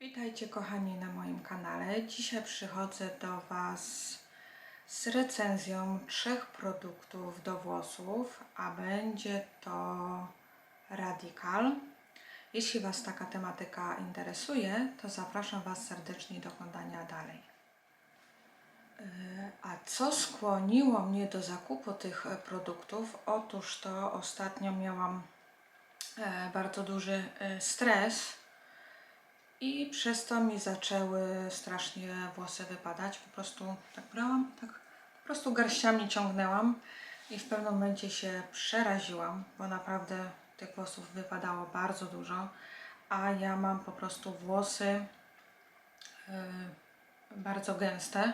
Witajcie kochani na moim kanale. Dzisiaj przychodzę do Was z recenzją trzech produktów do włosów, a będzie to Radical. Jeśli Was taka tematyka interesuje, to zapraszam Was serdecznie do oglądania dalej. Yy, A co skłoniło mnie do zakupu tych e, produktów? Otóż to ostatnio miałam e, bardzo duży e, stres i przez to mi zaczęły strasznie włosy wypadać. Po prostu tak brałam, tak po prostu garściami ciągnęłam i w pewnym momencie się przeraziłam, bo naprawdę tych włosów wypadało bardzo dużo, a ja mam po prostu włosy yy, bardzo gęste,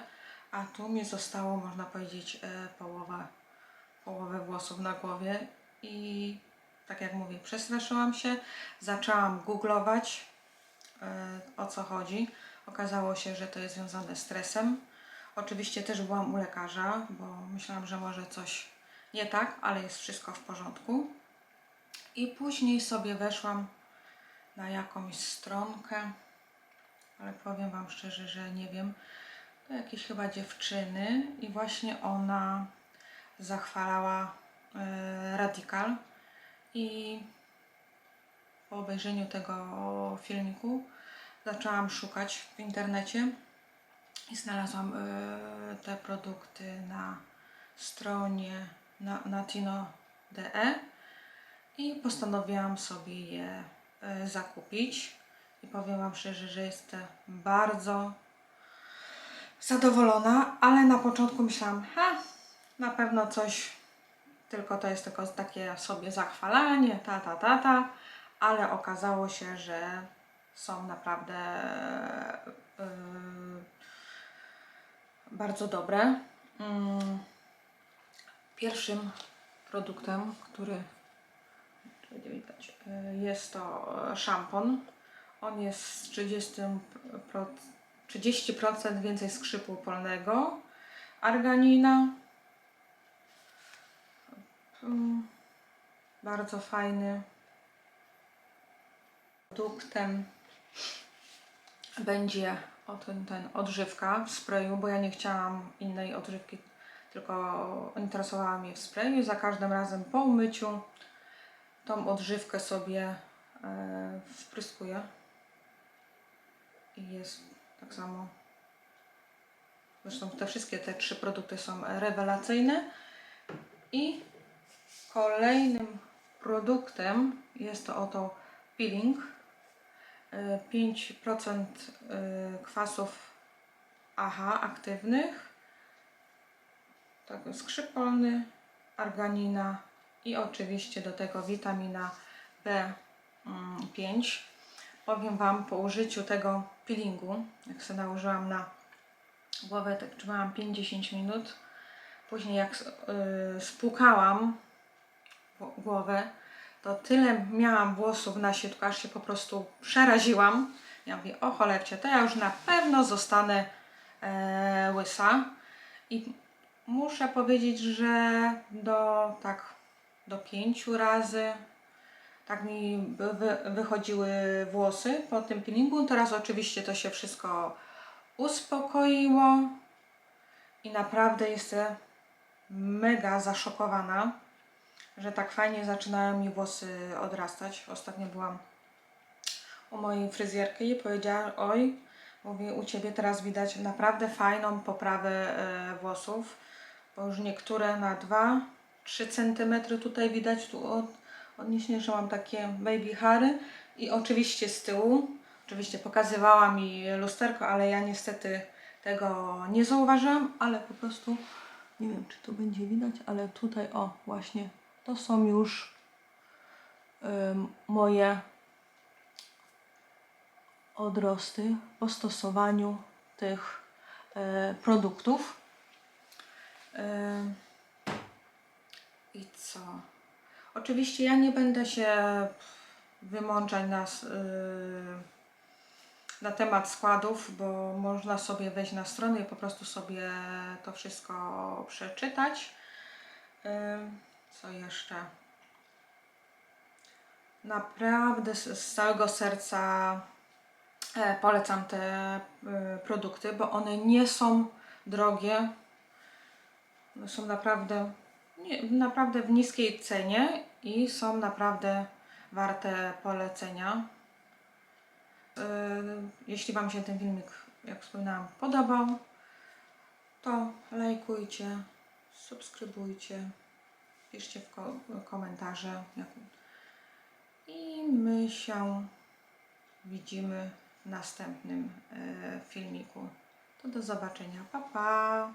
a tu mi zostało, można powiedzieć, yy, połowa, połowę włosów na głowie i tak jak mówię, przestraszyłam się, zaczęłam googlować, o co chodzi. Okazało się, że to jest związane z stresem. Oczywiście też byłam u lekarza, bo myślałam, że może coś nie tak, ale jest wszystko w porządku. I później sobie weszłam na jakąś stronkę, ale powiem Wam szczerze, że nie wiem, to jakieś chyba dziewczyny i właśnie ona zachwalała e, Radical i po obejrzeniu tego filmiku. Zaczęłam szukać w internecie i znalazłam e, te produkty na stronie na, natino.de i postanowiłam sobie je e, zakupić. I powiem Wam szczerze, że jestem bardzo zadowolona, ale na początku myślałam, ha, na pewno coś, tylko to jest tylko takie sobie zachwalanie, ta, ta, ta, ta, ale okazało się, że są naprawdę yy, bardzo dobre. Mm, Pierwszym produktem, który widać, yy, jest to e, szampon. On jest z 30%, pro- 30% więcej skrzypu polnego, arganina. Mm, Bardzo fajny. Produktem będzie ten, ten odżywka w sprayu, bo ja nie chciałam innej odżywki, tylko interesowała mnie w sprayu. Za każdym razem po umyciu tą odżywkę sobie e, wpryskuję. I jest tak samo. Zresztą te wszystkie te trzy produkty są rewelacyjne. I kolejnym produktem jest to oto peeling. E, 5% e, kwasów AHA aktywnych, tak, skrzyp arganina i oczywiście do tego witamina B5. Powiem Wam po użyciu tego peelingu, jak sobie nałożyłam na głowę, tak trzymałam 5-10 minut. Później jak y, spłukałam gło- głowę, to tyle miałam włosów na siatku, aż się po prostu przeraziłam. Ja mówię, o cholercie, to ja już na pewno zostanę e, łysa. I muszę powiedzieć, że do tak do pięciu razy tak mi wy- wychodziły włosy po tym peelingu. Teraz oczywiście to się wszystko uspokoiło i naprawdę jestem mega zaszokowana, że tak fajnie zaczynają mi włosy odrastać. Ostatnio byłam u mojej fryzjerki i powiedziała, oj, mówię, u Ciebie teraz widać naprawdę fajną poprawę e, włosów, bo już niektóre na 2-3 cm tutaj widać tu od, odniesienie, że mam takie baby hairy i oczywiście z tyłu, oczywiście pokazywała mi lusterko, ale ja niestety tego nie zauważyłam, ale po prostu nie wiem, czy to będzie widać, ale tutaj, o, właśnie, to są już moje odrosty po stosowaniu tych e, produktów. I co? Oczywiście ja nie będę się wymączać na, y, na temat składów, bo można sobie wejść na stronę i po prostu sobie to wszystko przeczytać. Co jeszcze? Naprawdę z, całego serca E, Polecam te e, produkty, bo one nie są drogie. Są naprawdę, naprawdę w niskiej cenie i są naprawdę warte polecenia. E, Jeśli Wam się ten filmik, jak wspominałam, podobał, to lajkujcie, subskrybujcie, piszcie w ko- komentarze. I my się widzimy w następnym e, filmiku. To do zobaczenia. Pa, pa!